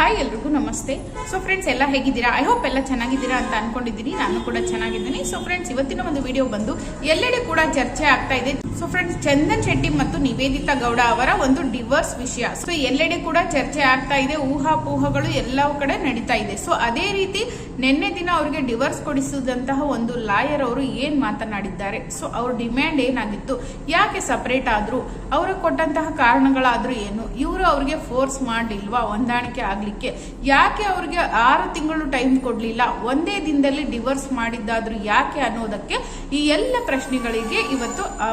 Hi ಎಲ್ರಿಗೂ ನಮಸ್ತೆ. So friends ಎಲ್ಲ ಹೇಗಿದ್ದೀರಾ? ಐ ಹೋಪ್ ಎಲ್ಲ ಚೆನ್ನಾಗಿದ್ದೀರಾ ಅಂತ ಅನ್ಕೊಂಡಿದ್ದೀನಿ. ನಾನು ಕೂಡ ಚೆನ್ನಾಗಿದ್ದೀನಿ. ಸೊ ಫ್ರೆಂಡ್ಸ್ ಇವತ್ತಿನ ಒಂದು ವಿಡಿಯೋ ಬಂದು ಎಲ್ಲೆಡೆ ಕೂಡ ಚರ್ಚೆ ಆಗ್ತಾ ಇದೆ. ಸೊ ಫ್ರೆಂಡ್ಸ್ ಚಂದನ್ ಶೆಟ್ಟಿ ಮತ್ತು ನಿವೇದಿತಾ ಗೌಡ ಅವರ ಒಂದು ಡಿವೋರ್ಸ್ ವಿಷಯ. ಸೊ ಎಲ್ಲೆಡೆ ಕೂಡ ಚರ್ಚೆ ಆಗ್ತಾ ಇದೆ, ಊಹಾಪೋಹಗಳು ಎಲ್ಲ ಕಡೆ ನಡೀತಾ ಇದೆ. ಸೊ ಅದೇ ರೀತಿ ನಿನ್ನೆ ದಿನ ಅವರಿಗೆ ಡಿವೋರ್ಸ್ ಕೊಡಿಸಿದಂತಹ ಒಂದು ಲಾಯರ್ ಅವರು ಏನ್ ಮಾತನಾಡಿದ್ದಾರೆ? ಸೊ ಅವ್ರ ಡಿಮ್ಯಾಂಡ್ ಏನಾಗಿತ್ತು? ಯಾಕೆ ಸಪರೇಟ್ ಆದ್ರು? ಅವರು ಕೊಟ್ಟಂತಹ ಕಾರಣಗಳಾದ್ರೂ ಏನು? ಇವರು ಅವ್ರಿಗೆ ಫೋರ್ಸ್ ಮಾಡಲಿಲ್ವಾ? ಹೊಂದಾಣಿಕೆ ಆಗ್ಲಿಕ್ಕೆ? ಯಾಕೆ ಅವ್ರಿಗೆ ಆರು ತಿಂಗಳು ಟೈಮ್ ಕೊಡ್ಲಿಲ್ಲ? ಒಂದೇ ದಿನದಲ್ಲಿ ಡಿವೋರ್ಸ್ ಮಾಡಿದ್ದಾದ್ರೂ ಯಾಕೆ ಅನ್ನೋದಕ್ಕೆ ಈ ಎಲ್ಲ ಪ್ರಶ್ನೆಗಳಿಗೆ ಇವತ್ತು ಆ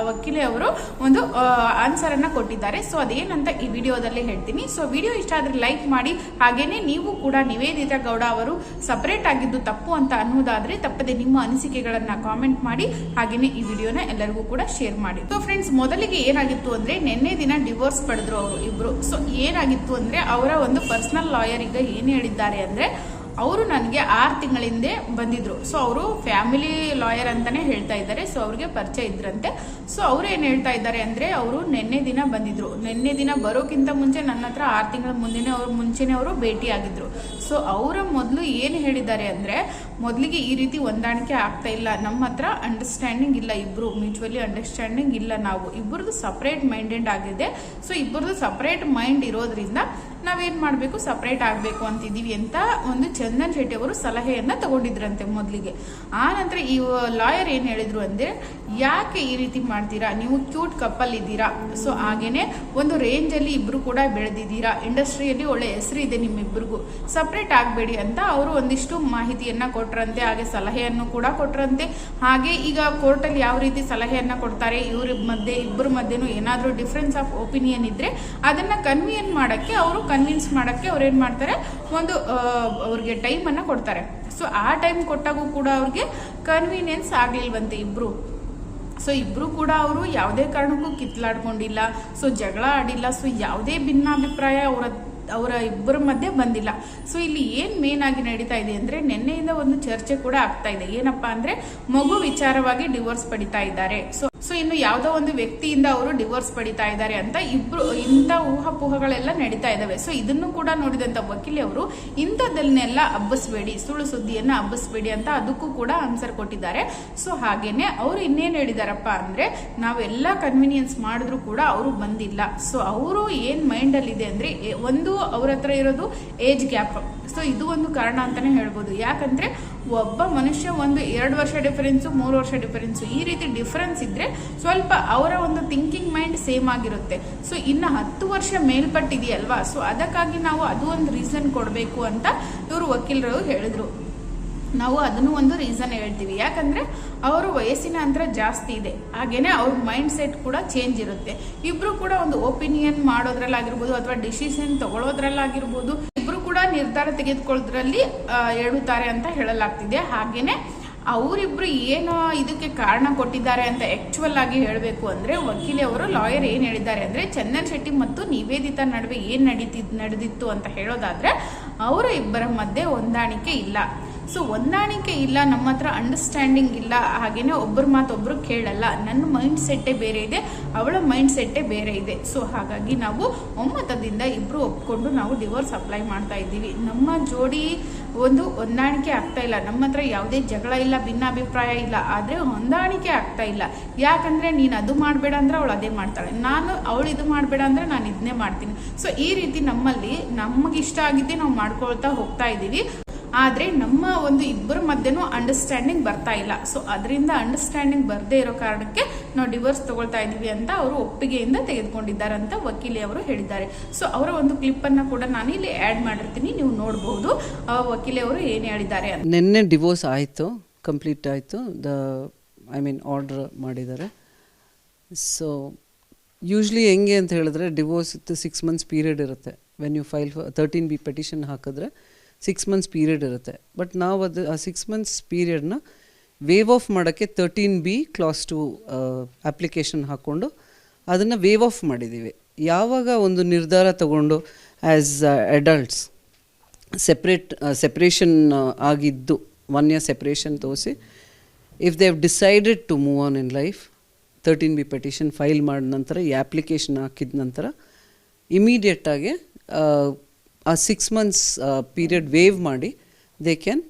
ಅವರು ಒಂದು ಆನ್ಸರ್ ಅನ್ನ ಕೊಟ್ಟಿದ್ದಾರೆ. ಸೊ ಅದೇನಂತ ಈ ವಿಡಿಯೋದಲ್ಲಿ ಹೇಳ್ತೀನಿ. ಸೊ ವಿಡಿಯೋ ಇಷ್ಟ ಆದ್ರೆ ಲೈಕ್ ಮಾಡಿ. ಹಾಗೇನೆ ನೀವು ಕೂಡ ನಿವೇದಿತಾ ಗೌಡ ಅವರು ಸಪರೇಟ್ ಆಗಿದ್ದು ತಪ್ಪು ಅಂತ ಅನ್ನೋದಾದ್ರೆ ತಪ್ಪದೆ ನಿಮ್ಮ ಅನಿಸಿಕೆಗಳನ್ನ ಕಾಮೆಂಟ್ ಮಾಡಿ. ಹಾಗೇನೆ ಈ ವಿಡಿಯೋನ ಎಲ್ಲರಿಗೂ ಕೂಡ ಶೇರ್ ಮಾಡಿ. ಸೊ ಫ್ರೆಂಡ್ಸ್ ಮೊದಲಿಗೆ ಏನಾಗಿತ್ತು ಅಂದ್ರೆ ನಿನ್ನೆ ದಿನ ಡಿವೋರ್ಸ್ ಪಡೆದ್ರು ಅವರು ಇಬ್ರು. ಸೊ ಏನಾಗಿತ್ತು ಅಂದ್ರೆ ಅವರ ಒಂದು ಪರ್ಸನಲ್ ಲಾಯರ್ ಈಗ ಏನ್ ಹೇಳಿದ್ದಾರೆ ಅಂದ್ರೆ ಅವರು ನನಗೆ ಆರು ತಿಂಗಳಿಂದೆ ಬಂದಿದ್ರು. ಸೊ ಅವರು ಫ್ಯಾಮಿಲಿ ಲಾಯರ್ ಅಂತಾನೆ ಹೇಳ್ತಾ ಇದ್ದಾರೆ. ಸೊ ಅವ್ರಿಗೆ ಪರಿಚಯ ಇದ್ರಂತೆ. ಸೊ ಅವರು ಏನು ಹೇಳ್ತಾ ಇದ್ದಾರೆ ಅಂದ್ರೆ, ಅವರು ನಿನ್ನೆ ದಿನ ಬಂದಿದ್ರು. ನಿನ್ನೆ ದಿನ ಬರೋಕ್ಕಿಂತ ಮುಂಚೆ ನನ್ನ ಹತ್ರ ಆರು ತಿಂಗಳ ಮುಂದೆನೆ ಅವ್ರು ಮುಂಚೆನೆ ಅವರು ಭೇಟಿ ಆಗಿದ್ರು ಸೊ ಅವರ ಮೊದಲು ಏನು ಹೇಳಿದ್ದಾರೆ ಅಂದರೆ, ಮೊದಲಿಗೆ ಈ ರೀತಿ ಹೊಂದಾಣಿಕೆ ಆಗ್ತಾ ಇಲ್ಲ. ನಮ್ಮ ಹತ್ರ ಅಂಡರ್ಸ್ಟ್ಯಾಂಡಿಂಗ್ ಇಲ್ಲ ಇಬ್ಬರು ಮ್ಯೂಚುವಲಿ ಅಂಡರ್ಸ್ಟ್ಯಾಂಡಿಂಗ್ ಇಲ್ಲ ನಾವು. ಇಬ್ಬರದು ಸಪ್ರೇಟ್ ಮೈಂಡೆಡ್ ಆಗಿದೆ. ಸೊ ಇಬ್ಬರದು ಸಪ್ರೇಟ್ ಮೈಂಡ್ ಇರೋದ್ರಿಂದ ನಾವೇನು ಮಾಡಬೇಕು? ಸಪ್ರೇಟ್ ಆಗಬೇಕು ಅಂತಿದ್ದೀವಿ ಅಂತ ಒಂದು ಚಂದನ್ ಶೆಟ್ಟಿ ಅವರು ಸಲಹೆಯನ್ನು ತಗೊಂಡಿದ್ರಂತೆ ಮೊದಲಿಗೆ. ಆ ನಂತರ ಈ ಲಾಯರ್ ಏನು ಹೇಳಿದ್ರು ಅಂದರೆ, ಯಾಕೆ ಈ ರೀತಿ ಮಾಡ್ತೀರಾ? ನೀವು ಕ್ಯೂಟ್ ಕಪ್ಪಲ್ ಇದ್ದೀರಾ? ಸೊ ಹಾಗೇನೆ ಒಂದು ರೇಂಜಲ್ಲಿ ಇಬ್ಬರು ಕೂಡ ಬೆಳೆದಿದ್ದೀರಾ. ಇಂಡಸ್ಟ್ರಿಯಲ್ಲಿ ಒಳ್ಳೆ ಹೆಸರು ಇದೆ ನಿಮ್ಮಿಬ್ಬರಿಗೂ ಸಪರೇಟ್ ಆಗಬೇಡಿ ಅಂತ ಅವರು ಒಂದಿಷ್ಟು ಮಾಹಿತಿಯನ್ನ ಕೊಟ್ರಂತೆ, ಹಾಗೆ ಸಲಹೆಯನ್ನು ಕೂಡ ಕೊಟ್ರಂತೆ. ಹಾಗೆ ಈಗ ಕೋರ್ಟಲ್ಲಿ ಯಾವ ರೀತಿ ಸಲಹೆಯನ್ನ ಕೊಡ್ತಾರೆ, ಇವ್ರ ಮಧ್ಯೆ ಇಬ್ಬರ ಮಧ್ಯೆನೂ ಏನಾದರೂ ಡಿಫ್ರೆನ್ಸ್ ಆಫ್ ಒಪಿನಿಯನ್ ಇದ್ರೆ ಅದನ್ನ ಕನ್ವಿಯನ್ ಮಾಡಕ್ಕೆ, ಅವರು ಕನ್ವಿನ್ಸ್ ಮಾಡಕ್ಕೆ ಅವ್ರು ಏನು ಮಾಡ್ತಾರೆ, ಒಂದು ಅವ್ರಿಗೆ ಟೈಮ್ ಅನ್ನ ಕೊಡ್ತಾರೆ. ಸೊ ಆ ಟೈಮ್ ಕೊಟ್ಟಾಗೂ ಕೂಡ ಅವ್ರಿಗೆ ಕನ್ವಿನಿಯನ್ಸ್ ಆಗ್ಲಿಲ್ವಂತೆ ಇಬ್ರು. ಸೊ ಇಬ್ರು ಕೂಡ ಅವರು ಯಾವುದೇ ಕಾರಣಕ್ಕೂ ಕಿತ್ಲಾಡ್ಕೊಂಡಿಲ್ಲ. ಸೊ ಜಗಳ ಆಡಿಲ್ಲ. ಸೊ ಯಾವುದೇ ಭಿನ್ನಾಭಿಪ್ರಾಯ ಅವರ ಅವರ ಇಬ್ಬರ ಮಧ್ಯೆ ಬಂದಿಲ್ಲ. ಸೊ ಇಲ್ಲಿ ಏನ್ ಮೇನ್ ಆಗಿ ನಡೀತಾ ಇದೆ ಅಂದ್ರೆ ನಿನ್ನೆಯಿಂದ ಒಂದು ಚರ್ಚೆ ಕೂಡ ಆಗ್ತಾ ಇದೆ. ಏನಪ್ಪಾ ಅಂದ್ರೆ ಮಗು ವಿಚಾರವಾಗಿ ಡಿವೋರ್ಸ್ ಪಡಿತಾ ಇದ್ದಾರೆ. ಸೊ ಸೊ ಇನ್ನು ಯಾವುದೋ ಒಂದು ವ್ಯಕ್ತಿಯಿಂದ ಅವರು ಡಿವೋರ್ಸ್ ಪಡಿತಾ ಇದ್ದಾರೆ ಅಂತ ಇಬ್ರು ಇಂಥ ಊಹಾಪೋಹಗಳೆಲ್ಲ ನಡೀತಾ ಇದ್ದಾವೆ ಸೊ ಇದನ್ನು ಕೂಡ ನೋಡಿದಂತ ವಕೀಲಿ ಅವರು, ಇಂಥದ್ದನ್ನೆಲ್ಲ ಹಬ್ಬಿಸ್ಬೇಡಿ, ಸುಳ್ಳು ಸುದ್ದಿಯನ್ನ ಅಬ್ಬಸ್ಬೇಡಿ ಅಂತ ಅದಕ್ಕೂ ಕೂಡ ಆನ್ಸರ್ ಕೊಟ್ಟಿದ್ದಾರೆ. ಸೊ ಹಾಗೇನೆ ಅವರು ಇನ್ನೇನು ಹೇಳಿದಾರಪ್ಪ ಅಂದ್ರೆ ನಾವೆಲ್ಲ ಕನ್ವಿನಿಯನ್ಸ್ ಮಾಡಿದ್ರು ಕೂಡ ಅವರು ಬಂದಿಲ್ಲ. ಸೊ ಅವರು ಏನ್ ಮೈಂಡ್ ಅಲ್ಲಿ ಇದೆ ಅಂದ್ರೆ ಒಂದು ಅವ್ರ ಹತ್ರ ಇರೋದು ಏಜ್ ಗ್ಯಾಪ್ ಸೊ ಇದು ಒಂದು ಕಾರಣ ಅಂತಾನೆ ಹೇಳ್ಬೋದು. ಯಾಕಂದ್ರೆ ಒಬ್ಬ ಮನುಷ್ಯ ಒಂದು ಎರಡು ವರ್ಷ ಡಿಫರೆನ್ಸು ಮೂರು ವರ್ಷ ಡಿಫರೆನ್ಸು ಈ ರೀತಿ ಡಿಫರೆನ್ಸ್ ಇದ್ರೆ ಸ್ವಲ್ಪ ಅವರ ಒಂದು ಥಿಂಕಿಂಗ್ ಮೈಂಡ್ ಸೇಮ್ ಆಗಿರುತ್ತೆ. ಸೊ ಇನ್ನು ಹತ್ತು ವರ್ಷ ಮೇಲ್ಪಟ್ಟಿದೆಯಲ್ವಾ? ಸೊ ಅದಕ್ಕಾಗಿ ನಾವು ಅದು ಒಂದು ರೀಸನ್ ಕೊಡಬೇಕು ಅಂತ ಇವರು ವಕೀಲರು ಹೇಳಿದ್ರು. ನಾವು ಅದನ್ನು ಒಂದು ರೀಸನ್ ಹೇಳ್ತೀವಿ. ಯಾಕಂದ್ರೆ ಅವರ ವಯಸ್ಸಿನ ಅಂತರ ಜಾಸ್ತಿ ಇದೆ. ಹಾಗೇನೆ ಅವ್ರ ಮೈಂಡ್ ಸೆಟ್ ಕೂಡ ಚೇಂಜ್ ಇರುತ್ತೆ. ಇಬ್ರು ಕೂಡ ಒಂದು ಒಪಿನಿಯನ್ ಮಾಡೋದ್ರಲ್ಲಾಗಿರ್ಬೋದು ಅಥವಾ ಡಿಸಿಷನ್ ತಗೊಳ್ಳೋದ್ರಲ್ಲಾಗಿರ್ಬೋದು ಇಬ್ರು ಕೂಡ ನಿರ್ಧಾರ ತೆಗೆದುಕೊಳ್ಳೋದ್ರಲ್ಲಿ ಹೇಳುತ್ತಾರೆ ಅಂತ ಹೇಳಲಾಗ್ತಿದೆ. ಹಾಗೇನೆ ಅವರಿಬ್ರು ಏನು ಇದಕ್ಕೆ ಕಾರಣ ಕೊಟ್ಟಿದ್ದಾರೆ ಅಂತ ಆಕ್ಚುವಲ್ ಆಗಿ ಹೇಳಬೇಕು ಅಂದರೆ ವಕೀಲಿ ಅವರು ಲಾಯರ್ ಏನು ಹೇಳಿದ್ದಾರೆ ಅಂದರೆ, ಚಂದನ್ ಶೆಟ್ಟಿ ಮತ್ತು ನಿವೇದಿತಾ ನಡುವೆ ಏನು ನಡೀತಿದ್ ನಡೆದಿತ್ತು ಅಂತ ಹೇಳೋದಾದರೆ, ಅವರ ಇಬ್ಬರ ಮಧ್ಯೆ ಹೊಂದಾಣಿಕೆ ಇಲ್ಲ. ಸೊ ಹೊಂದಾಣಿಕೆ ಇಲ್ಲ, ನಮ್ಮ ಹತ್ರ ಅಂಡರ್ಸ್ಟ್ಯಾಂಡಿಂಗ್ ಇಲ್ಲ ಹಾಗೇನೆ ಒಬ್ಬರ ಮಾತು ಒಬ್ರು ಕೇಳಲ್ಲ. ನನ್ನ ಮೈಂಡ್ ಸೆಟ್ಟೇ ಬೇರೆ ಇದೆ, ಅವಳ ಮೈಂಡ್ ಸೆಟ್ಟೇ ಬೇರೆ ಇದೆ. ಸೊ ಹಾಗಾಗಿ ನಾವು ಒಮ್ಮತದಿಂದ ಇಬ್ಬರು ಒಪ್ಕೊಂಡು ನಾವು ಡಿವೋರ್ಸ್ ಅಪ್ಲೈ ಮಾಡ್ತಾ ಇದ್ದೀವಿ. ನಮ್ಮ ಜೋಡಿ ಒಂದು ಹೊಂದಾಣಿಕೆ ಆಗ್ತಾ ಇಲ್ಲ. ನಮ್ಮ ಹತ್ರ ಯಾವುದೇ ಜಗಳ ಇಲ್ಲ, ಭಿನ್ನಾಭಿಪ್ರಾಯ ಇಲ್ಲ. ಆದ್ರೆ ಹೊಂದಾಣಿಕೆ ಆಗ್ತಾ ಇಲ್ಲ. ಯಾಕಂದ್ರೆ ನೀನು ಅದು ಮಾಡಬೇಡ ಅಂದ್ರೆ ಅವಳು ಅದೇ ಮಾಡ್ತಾಳೆ. ನಾನು ಅವಳು ಇದು ಮಾಡಬೇಡ ಅಂದ್ರೆ ನಾನು ಇದನ್ನೇ ಮಾಡ್ತೀನಿ. ಸೊ ಈ ರೀತಿ ನಮ್ಮಲ್ಲಿ ನಮಗಿಷ್ಟ ಆಗಿದ್ದೆ ನಾವು ಮಾಡ್ಕೊಳ್ತಾ ಹೋಗ್ತಾ ಇದ್ದೀವಿ. ಆದ್ರೆ ನಮ್ಮ ಒಂದು ಇಬ್ಬರ ಮಧ್ಯನೂ ಅಂಡರ್ಸ್ಟ್ಯಾಂಡಿಂಗ್ ಬರ್ತಾ ಇಲ್ಲ. ಸೊ ಅದರಿಂದ ಅಂಡರ್ಸ್ಟ್ಯಾಂಡಿಂಗ್ ಬರದೇ ಇರೋ ಕಾರಣಕ್ಕೆ ನಾವು ಡಿವೋರ್ಸ್ ತಗೊಳ್ತಾ ಇದ್ದೀವಿ ಅಂತ ಅವರು ಒಪ್ಪಿಗೆಯಿಂದ ತೆಗೆದುಕೊಂಡಿದ್ದಾರೆ ಅಂತ ವಕೀಲಿ ಅವರು ಹೇಳಿದ್ದಾರೆ. ಸೊ ಅವರ ಒಂದು ಕ್ಲಿಪ್ ಅನ್ನ ಕೂಡ ನಾನು ಇಲ್ಲಿ ಆ್ಯಡ್ ಮಾಡಿರ್ತೀನಿ, ನೀವು ನೋಡಬಹುದು ವಕೀಲಿ ಅವರು ಏನು ಹೇಳಿದ್ದಾರೆ ನಿನ್ನೆ ಡಿವೋರ್ಸ್ ಆಯಿತು ಕಂಪ್ಲೀಟ್ ಆಯಿತು ದ ಐ ಮೀನ್ ಆರ್ಡ್ರ್ ಮಾಡಿದ್ದಾರೆ. ಸೊ ಯೂಶ್ಲಿ ಹೆಂಗೆ ಅಂತ ಹೇಳಿದ್ರೆ ಡಿವೋರ್ಸ್ ಸಿಕ್ಸ್ ಮಂತ್ಸ್ ಪೀರಿಯಡ್ ಇರುತ್ತೆ. When you file thirteen B petition ಹಾಕಿದ್ರೆ ಸಿಕ್ಸ್ ಮಂತ್ಸ್ ಪೀರಿಯಡ್ ಇರುತ್ತೆ. ಬಟ್ ನಾವು ಅದು, ಆ ಸಿಕ್ಸ್ ಮಂತ್ಸ್ ಪೀರಿಯಡ್ನ ವೇವ್ ಆಫ್ ಮಾಡೋಕ್ಕೆ thirteen B clause two application ಹಾಕ್ಕೊಂಡು ಅದನ್ನು ವೇವ್ ಆಫ್ ಮಾಡಿದ್ದೀವಿ ಯಾವಾಗ ಒಂದು ನಿರ್ಧಾರ ತಗೊಂಡು ಆ್ಯಸ್ ಅಡಲ್ಟ್ಸ್ ಸೆಪ್ರೇಟ್ ಸೆಪ್ರೇಷನ್ ಆಗಿದ್ದು ಒನ್ ಇಯರ್ ಸೆಪ್ರೇಷನ್ ತೋರಿಸಿ if they have decided to move on in life thirteen B petition file ಮಾಡಿದ ನಂತರ ಈ ಅಪ್ಲಿಕೇಶನ್ ಹಾಕಿದ ನಂತರ ಇಮಿಡಿಯೇಟಾಗಿ ಆ ಸಿಕ್ಸ್ ಮಂತ್ಸ್ ಪೀರಿಯಡ್ ವೇವ್ ಮಾಡಿ they can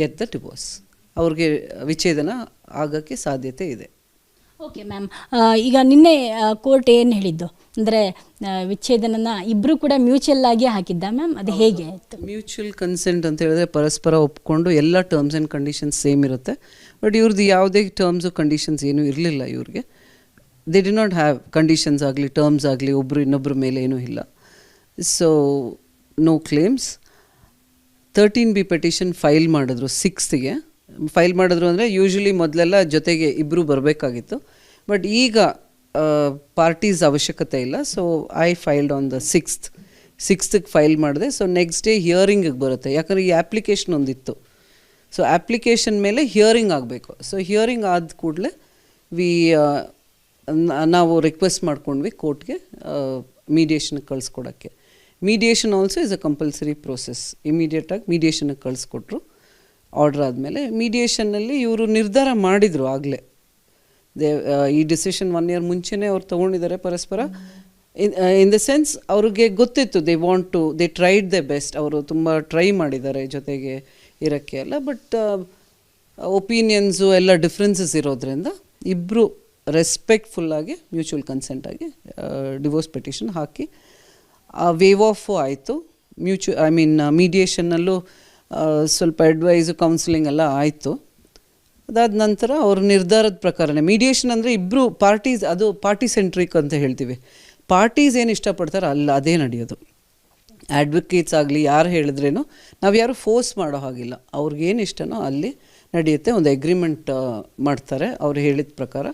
get the divorce ಅವ್ರಿಗೆ ವಿಚ್ಛೇದನ ಆಗೋಕ್ಕೆ ಸಾಧ್ಯತೆ ಇದೆ. ಓಕೆ ಮ್ಯಾಮ್ ಈಗ ನಿನ್ನೆ ಕೋರ್ಟ್ ಏನು ಹೇಳಿದ್ದು? ಅಂದರೆ ವಿಚ್ಛೇದನನ ಇಬ್ಬರು ಕೂಡ ಮ್ಯೂಚುವಲ್ ಆಗಿ ಹಾಕಿದ್ದ ಮ್ಯಾಮ್ ಅದು ಹೇಗೆ ಆಯಿತು? ಮ್ಯೂಚುವಲ್ ಕನ್ಸೆಂಟ್ ಅಂತ ಹೇಳಿದ್ರೆ ಪರಸ್ಪರ ಒಪ್ಕೊಂಡು ಎಲ್ಲ ಟರ್ಮ್ಸ್ ಆ್ಯಂಡ್ ಕಂಡೀಷನ್ಸ್ ಸೇಮ್ ಇರುತ್ತೆ. ಬಟ್ ಇವ್ರದ್ದು ಯಾವುದೇ ಟರ್ಮ್ಸು ಕಂಡೀಷನ್ಸ್ ಏನೂ ಇರಲಿಲ್ಲ ಇವ್ರಿಗೆ. They did not have conditions ಆಗಲಿ ಟರ್ಮ್ಸ್ ಆಗಲಿ ಒಬ್ಬರು ಇನ್ನೊಬ್ಬರ ಮೇಲೆ ಏನೂ ಇಲ್ಲ. So no claims thirteen B petition file ಮಾಡಿದ್ರು ಸಿಕ್ಸ್ತ್ಗೆ ಫೈಲ್ ಮಾಡಿದ್ರು ಅಂದರೆ ಯೂಶ್ವಲಿ ಮೊದಲೆಲ್ಲ ಜೊತೆಗೆ ಇಬ್ಬರು ಬರಬೇಕಾಗಿತ್ತು. ಬಟ್ ಈಗ ಪಾರ್ಟೀಸ್ ಅವಶ್ಯಕತೆ ಇಲ್ಲ. So I filed on the sixth ಸಿಕ್ಸ್ತ್ಗೆ file ಮಾಡಿದೆ. ಸೊ ನೆಕ್ಸ್ಟ್ ಡೇ ಹಿಯರಿಂಗಿಗೆ ಬರುತ್ತೆ. ಯಾಕಂದರೆ ಈ ಆ್ಯಪ್ಲಿಕೇಶನ್ ಒಂದಿತ್ತು. ಸೊ ಆ್ಯಪ್ಲಿಕೇಶನ್ ಮೇಲೆ ಹಿಯರಿಂಗ್ ಆಗಬೇಕು. ಸೊ ಹಿಯರಿಂಗ್ ಆದ ಕೂಡಲೇ ವಿ ನಾವು ರಿಕ್ವೆಸ್ಟ್ ಮಾಡ್ಕೊಂಡ್ವಿ ಕೋರ್ಟ್ಗೆ ಮೀಡಿಯೇಷನ್ಗೆ ಕಳಿಸ್ಕೊಡೋಕ್ಕೆ. Mediation also is a compulsory process ಇಮಿಡಿಯೇಟಾಗಿ ಮೀಡಿಯೇಷನಿಗೆ ಕಳಿಸ್ಕೊಟ್ರು. ಆರ್ಡ್ರ್ ಆದಮೇಲೆ ಮೀಡಿಯೇಷನ್ನಲ್ಲಿ ಇವರು ನಿರ್ಧಾರ ಮಾಡಿದರು ಆಗಲೇ. ದೇ ಈ ಡಿಸಿಷನ್ ಒನ್ ಇಯರ್ ಮುಂಚೆನೇ ಅವ್ರು ತೊಗೊಂಡಿದ್ದಾರೆ ಪರಸ್ಪರ. ಇನ್ ದ ಸೆನ್ಸ್ ಅವ್ರಿಗೆ ಗೊತ್ತಿತ್ತು they want to they tried the best ಅವರು ತುಂಬ ಟ್ರೈ ಮಾಡಿದ್ದಾರೆ ಜೊತೆಗೆ ಇರೋಕ್ಕೆ ಎಲ್ಲ ಬಟ್ ಒಪೀನಿಯನ್ಸು ಎಲ್ಲ ಡಿಫ್ರೆನ್ಸಸ್ ಇರೋದ್ರಿಂದ ಇಬ್ಬರು ರೆಸ್ಪೆಕ್ಟ್ಫುಲ್ಲಾಗಿ ಮ್ಯೂಚುವಲ್ ಕನ್ಸೆಂಟಾಗಿ ಡಿವೋರ್ಸ್ ಪೆಟಿಷನ್ ಹಾಕಿ ವೇವ್ ಆಫ್ ಆಯಿತು. ಮ್ಯೂಚು ಐ ಮೀನ್ ಮೀಡಿಯೇಷನ್ನಲ್ಲೂ ಸ್ವಲ್ಪ ಅಡ್ವೈಸು ಕೌನ್ಸಿಲಿಂಗ್ ಎಲ್ಲ ಆಯಿತು. ಅದಾದ ನಂತರ ಅವ್ರ ನಿರ್ಧಾರದ ಪ್ರಕಾರನೇ. ಮೀಡಿಯೇಷನ್ ಅಂದರೆ ಇಬ್ಬರು ಪಾರ್ಟೀಸ್ ಅದು ಪಾರ್ಟಿ ಸೆಂಟ್ರಿಕ್ ಅಂತ ಹೇಳ್ತೀವಿ. ಪಾರ್ಟೀಸ್ ಏನು ಇಷ್ಟಪಡ್ತಾರೆ ಅಲ್ಲ, ಅದೇ ನಡೆಯೋದು. ಅಡ್ವೊಕೇಟ್ಸ್ ಆಗಲಿ, ಯಾರು ಹೇಳಿದ್ರೇನು, ನಾವು ಯಾರು ಫೋರ್ಸ್ ಮಾಡೋ ಹಾಗಿಲ್ಲ. ಅವ್ರಿಗೇನು ಇಷ್ಟನೋ ಅಲ್ಲಿ ನಡೆಯುತ್ತೆ, ಒಂದು ಅಗ್ರಿಮೆಂಟ್ ಮಾಡ್ತಾರೆ. ಅವ್ರು ಹೇಳಿದ ಪ್ರಕಾರ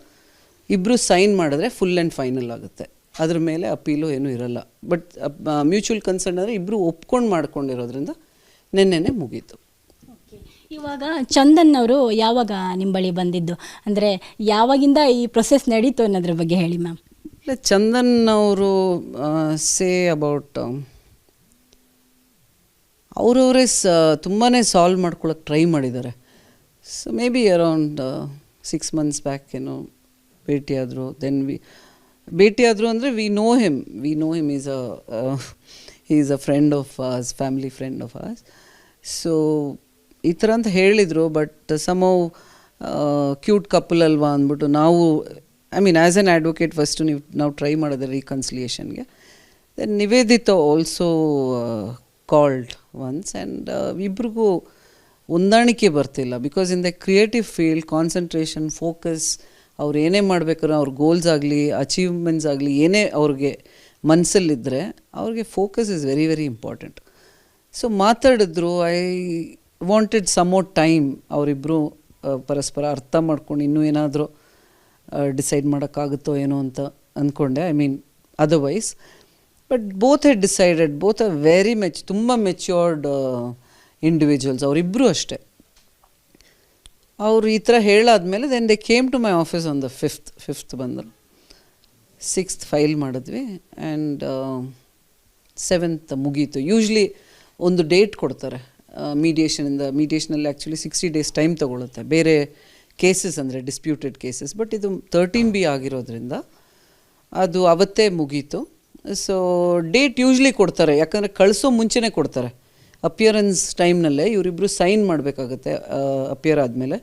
ಇಬ್ಬರು ಸೈನ್ ಮಾಡಿದ್ರೆ ಫುಲ್ ಆ್ಯಂಡ್ ಫೈನಲ್ ಆಗುತ್ತೆ. ಅದ್ರ ಮೇಲೆ ಅಪೀಲು ಏನೂ ಇರಲ್ಲ. ಬಟ್ ಮ್ಯೂಚುವಲ್ ಕನ್ಸರ್ನ್ ಅಂದರೆ ಇಬ್ಬರು ಒಪ್ಕೊಂಡು ಮಾಡ್ಕೊಂಡಿರೋದ್ರಿಂದ ನಿನ್ನೆನೆ ಮುಗೀತು. ಇವಾಗ ಚಂದನ್ ಅವರು ಯಾವಾಗ ನಿಮ್ಮ ಬಳಿ ಬಂದಿದ್ದು? ಅಂದರೆ ಯಾವಾಗಿಂದ ಈ ಪ್ರೊಸೆಸ್ ನಡೀತು ಅನ್ನೋದ್ರ ಬಗ್ಗೆ ಹೇಳಿ ಮ್ಯಾಮ್. ಇಲ್ಲ ಚಂದನ್ ಅವರು ಸೇ ಅಬೌಟ್ ಅವರವರೇ ಸ ತುಂಬಾ ಸಾಲ್ವ್ ಮಾಡ್ಕೊಳಕ್ಕೆ ಟ್ರೈ ಮಾಡಿದ್ದಾರೆ. So maybe around six months back ಏನೋ ಭೇಟಿಯಾದರು ದೆನ್ ವಿ ಭೇಟಿಯಾದರು ಅಂದರೆ we know him we know him is a is a friend of us family friend of us so ಈ ಥರ ಅಂತ ಹೇಳಿದರು ಬಟ್ ಸಮೌ ಕ್ಯೂಟ್ ಕಪಲ್ ಅಲ್ವಾ ಅಂದ್ಬಿಟ್ಟು ನಾವು I mean as an advocate first ನೀವು, ನಾವು ಟ್ರೈ ಮಾಡಿದ್ರೆ ರೀಕನ್ಸಿಲಿಯೇಷನ್ಗೆ then Nivedita also called once and ಇಬ್ರಿಗೂ ಹೊಂದಾಣಿಕೆ ಬರ್ತಿಲ್ಲ. Because in the creative field concentration focus ಅವ್ರು ಏನೇ ಮಾಡ್ಬೇಕಾದ್ರೆ ಅವ್ರ ಗೋಲ್ಸ್ ಆಗಲಿ ಅಚೀವ್ಮೆಂಟ್ಸ್ ಆಗಲಿ, ಏನೇ ಅವ್ರಿಗೆ ಮನಸ್ಸಲ್ಲಿದ್ದರೆ ಅವ್ರಿಗೆ focus is very very important so ಮಾತಾಡಿದ್ರು ಐ ವಾಂಟೆಡ್ ಸಮ್ ಟೈಮ್ ಅವರಿಬ್ಬರು ಪರಸ್ಪರ ಅರ್ಥ ಮಾಡ್ಕೊಂಡು ಇನ್ನೂ ಏನಾದರೂ ಡಿಸೈಡ್ ಮಾಡೋಕ್ಕಾಗುತ್ತೋ ಏನೋ ಅಂತ ಅಂದ್ಕೊಂಡೆ I mean otherwise but both had decided both are very much ತುಂಬ ಮೆಚ್ಯೂರ್ಡ್ ಇಂಡಿವಿಜುವಲ್ಸ್ ಅವರಿಬ್ಬರು ಅಷ್ಟೇ. ಅವರು ಈ ಥರ ಹೇಳಾದ್ಮೇಲೆ then they came to my office on the fifth fifth ಬಂದರು. ಸಿಕ್ಸ್ತ್ ಫೈಲ್ ಮಾಡಿದ್ವಿ ಆ್ಯಂಡ್ ಸೆವೆಂತ್ ಮುಗೀತು. ಯೂಶ್ಲಿ ಒಂದು ಡೇಟ್ ಕೊಡ್ತಾರೆ. ಮೀಡಿಯೇಷನಿಂದ ಮೀಡಿಯೇಷನಲ್ಲಿ ಆ್ಯಕ್ಚುಲಿ ಸಿಕ್ಸ್ಟಿ ಡೇಸ್ ಟೈಮ್ ತೊಗೊಳುತ್ತೆ. ಬೇರೆ ಕೇಸಸ್ ಅಂದರೆ ಡಿಸ್ಪ್ಯೂಟೆಡ್ ಕೇಸಸ್ ಬಟ್ ಇದು ತರ್ಟೀನ್ ಬಿ ಆಗಿರೋದ್ರಿಂದ ಅದು ಅವತ್ತೇ ಮುಗೀತು. ಸೊ ಡೇಟ್ ಯೂಶ್ಲಿ ಕೊಡ್ತಾರೆ. ಯಾಕಂದರೆ ಕಳಿಸೋ ಮುಂಚೆನೇ ಕೊಡ್ತಾರೆ. ಅಪಿಯರೆನ್ಸ್ ಟೈಮ್ನಲ್ಲೇ ಇವರಿಬ್ಬರು ಸೈನ್ ಮಾಡಬೇಕಾಗತ್ತೆ ಅಪಿಯರ್ ಆದಮೇಲೆ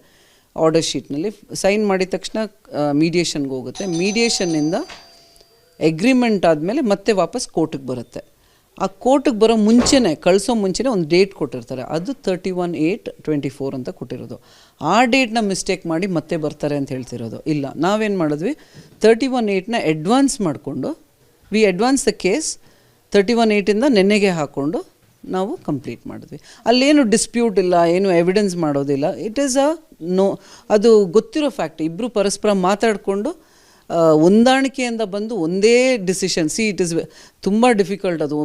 ಆರ್ಡರ್ ಶೀಟ್ನಲ್ಲಿ ಸೈನ್ ಮಾಡಿದ ತಕ್ಷಣ ಮೀಡಿಯೇಷನ್ಗೆ ಹೋಗುತ್ತೆ. ಮೀಡಿಯೇಷನ್ನಿಂದ ಎಗ್ರಿಮೆಂಟ್ ಆದಮೇಲೆ ಮತ್ತೆ ವಾಪಸ್ ಕೋರ್ಟಿಗೆ ಬರುತ್ತೆ. ಆ ಕೋರ್ಟಿಗೆ ಬರೋ ಮುಂಚೆನೇ, ಕಳಿಸೋ ಮುಂಚೆನೇ ಒಂದು ಡೇಟ್ ಕೊಟ್ಟಿರ್ತಾರೆ. ಅದು thirty one eight twenty four ಅಂತ ಕೊಟ್ಟಿರೋದು. ಆ ಡೇಟ್ನ ಮಿಸ್ಟೇಕ್ ಮಾಡಿ ಮತ್ತೆ ಬರ್ತಾರೆ ಅಂತ ಹೇಳ್ತಿರೋದು. ಇಲ್ಲ, ನಾವೇನು ಮಾಡಿದ್ವಿ? ತರ್ಟಿ ಒನ್ ಏಯ್ಟ್ನ ಅಡ್ವಾನ್ಸ್ ಮಾಡಿಕೊಂಡು we advance the case thirty one ಏಯ್ಟಿಂದ ನೆನ್ನೆಗೆ ಹಾಕ್ಕೊಂಡು ನಾವು ಕಂಪ್ಲೀಟ್ ಮಾಡಿದ್ವಿ. ಅಲ್ಲೇನು ಡಿಸ್ಪ್ಯೂಟ್ ಇಲ್ಲ, ಏನು ಎವಿಡೆನ್ಸ್ ಮಾಡೋದಿಲ್ಲ. ಇಟ್ ಈಸ್ ಅ ನೋ ಅದು ಗೊತ್ತಿರೋ ಫ್ಯಾಕ್ಟ್ ಇಬ್ಬರು ಪರಸ್ಪರ ಮಾತಾಡಿಕೊಂಡು ಹೊಂದಾಣಿಕೆಯಿಂದ ಬಂದು ಒಂದೇ ಡಿಸಿಷನ್ ಸಿ ಇಟ್ ಇಸ್ ತುಂಬ ಡಿಫಿಕಲ್ಟ್ ಅದು.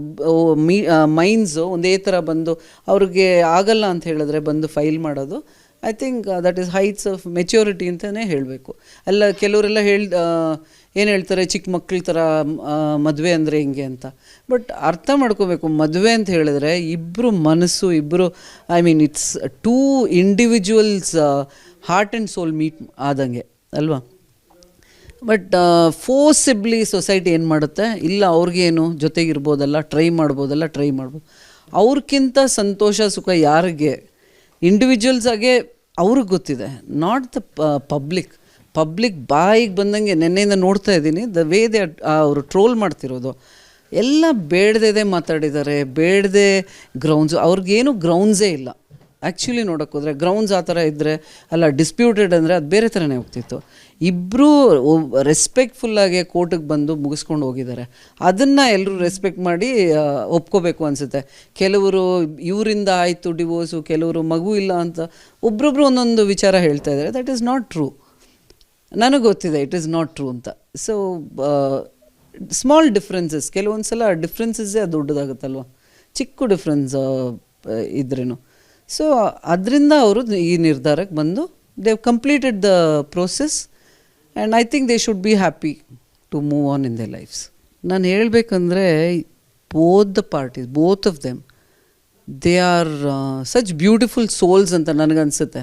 ಮೀ ಮೈಂಡ್ಸು ಒಂದೇ ಥರ ಬಂದು, ಅವ್ರಿಗೆ ಆಗಲ್ಲ ಅಂತ ಹೇಳಿದ್ರೆ ಬಂದು ಫೈಲ್ ಮಾಡೋದು. I think that is heights of maturity ಅಂತಲೇ ಹೇಳಬೇಕು. ಅಲ್ಲ, ಕೆಲವರೆಲ್ಲ ಹೇಳಿ ಏನು ಹೇಳ್ತಾರೆ ಚಿಕ್ಕ ಮಕ್ಳ ಥರ ಮದುವೆ ಅಂದರೆ ಹಿಂಗೆ ಅಂತ. ಬಟ್ ಅರ್ಥ ಮಾಡ್ಕೋಬೇಕು, ಮದುವೆ ಅಂತ ಹೇಳಿದ್ರೆ ಇಬ್ಬರು ಮನಸ್ಸು ಇಬ್ಬರು I mean it's two individuals heart and soul meet ಆದಂಗೆ, ಅಲ್ವಾ? ಬಟ್ ಫೋರ್ಸಿಬ್ಲಿ ಸೊಸೈಟಿ ಏನು ಮಾಡುತ್ತೆ? ಇಲ್ಲ ಅವ್ರಿಗೇನು ಜೊತೆಗಿರ್ಬೋದಲ್ಲ ಟ್ರೈ ಮಾಡ್ಬೋದಲ್ಲ ಟ್ರೈ ಮಾಡ್ಬೋದು. ಅವ್ರಿಗಿಂತ ಸಂತೋಷ, ಸುಖ ಯಾರಿಗೆ? ಇಂಡಿವಿಜುವಲ್ಸ್ ಆಗೇ ಅವ್ರಿಗೆ ಗೊತ್ತಿದೆ ನಾಟ್ ದ ಪಬ್ಲಿಕ್ ಪಬ್ಲಿಕ್ ಬಾಯಿಗೆ ಬಂದಂಗೆ ನೆನ್ನೆಯಿಂದ ನೋಡ್ತಾ ಇದ್ದೀನಿ. ದ ವೇ ದೇ ಅವರು ಟ್ರೋಲ್ ಮಾಡ್ತಿರೋದು. ಎಲ್ಲ ಬೇಡದೇ ಮಾತಾಡಿದ್ದಾರೆ, ಬೇಡದೆ ಗ್ರೌಂಡ್ಸ್ ಅವ್ರಿಗೇನು ಗ್ರೌಂಡ್ಸೇ ಇಲ್ಲ. ಆ್ಯಕ್ಚುಲಿ ನೋಡೋಕೆ ಹೋದರೆ ಗ್ರೌಂಡ್ಸ್ ಆ ಥರ ಇದ್ದರೆ ಅಲ್ಲ ಡಿಸ್ಪ್ಯೂಟೆಡ್ ಅಂದರೆ ಅದು ಬೇರೆ ಥರನೇ ಹೋಗ್ತಿತ್ತು. ಇಬ್ಬರೂ ರೆಸ್ಪೆಕ್ಟ್ಫುಲ್ಲಾಗಿ ಕೋರ್ಟಿಗೆ ಬಂದು ಮುಗಿಸ್ಕೊಂಡು ಹೋಗಿದ್ದಾರೆ. ಅದನ್ನು ಎಲ್ಲರೂ ರೆಸ್ಪೆಕ್ಟ್ ಮಾಡಿ ಒಪ್ಕೋಬೇಕು ಅನಿಸುತ್ತೆ. ಕೆಲವರು ಇವರಿಂದ ಆಯಿತು ಡಿವೋರ್ಸು ಕೆಲವರು ಮಗು ಇಲ್ಲ ಅಂತ ಒಬ್ರೊಬ್ರು ಒಂದೊಂದು ವಿಚಾರ ಹೇಳ್ತಾ ಇದ್ದಾರೆ. ದಟ್ ಈಸ್ ನಾಟ್ ಟ್ರೂ ನನಗೆ ಗೊತ್ತಿದೆ ಇಟ್ ಈಸ್ ನಾಟ್ ಟ್ರೂ ಅಂತ. ಸೊ ಸ್ಮಾಲ್ ಡಿಫ್ರೆನ್ಸಸ್ ಕೆಲವೊಂದು ಸಲ ಡಿಫ್ರೆನ್ಸಸ್ಸೇ ದೊಡ್ಡದಾಗುತ್ತಲ್ವ? ಚಿಕ್ಕ ಡಿಫ್ರೆನ್ಸ್ ಇದ್ರೇನು. ಸೊ ಅದರಿಂದ ಅವರು ಈ ನಿರ್ಧಾರಕ್ಕೆ ಬಂದು they've completed the process and I think they should be happy to move on in their lives ನಾನು ಹೇಳಬೇಕಂದ್ರೆ both the parties both of them they are such beautiful souls ಅಂತ ನನಗನ್ಸುತ್ತೆ.